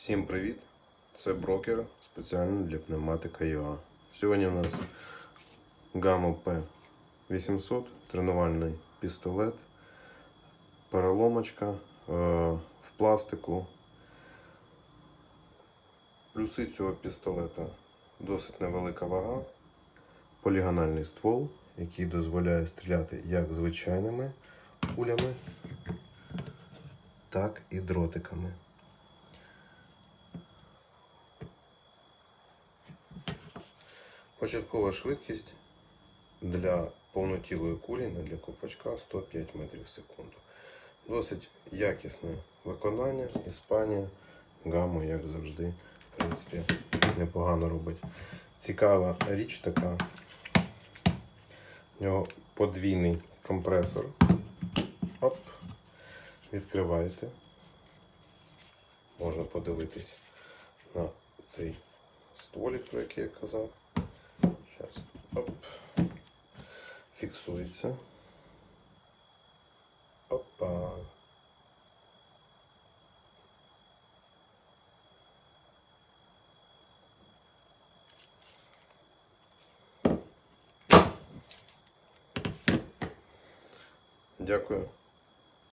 Всім привіт! Це брокер спеціально для пневматика ЮА. Сьогодні у нас Gamo P800, тренувальний пістолет, переломочка е, в пластику. Плюси цього пістолета досить невелика вага, полігональний ствол, який дозволяє стріляти як звичайними кулями, так і дротиками. Початкова швидкість для повнотілої кулі, не для копачка 105 метрів в секунду. Досить якісне виконання. Іспанія, гаму, як завжди, в принципі, непогано робить. Цікава річ така. У нього подвійний компресор. Оп. Відкриваєте. Можна подивитись на цей стволік, про який я казав. Фіксується. Опа. Дякую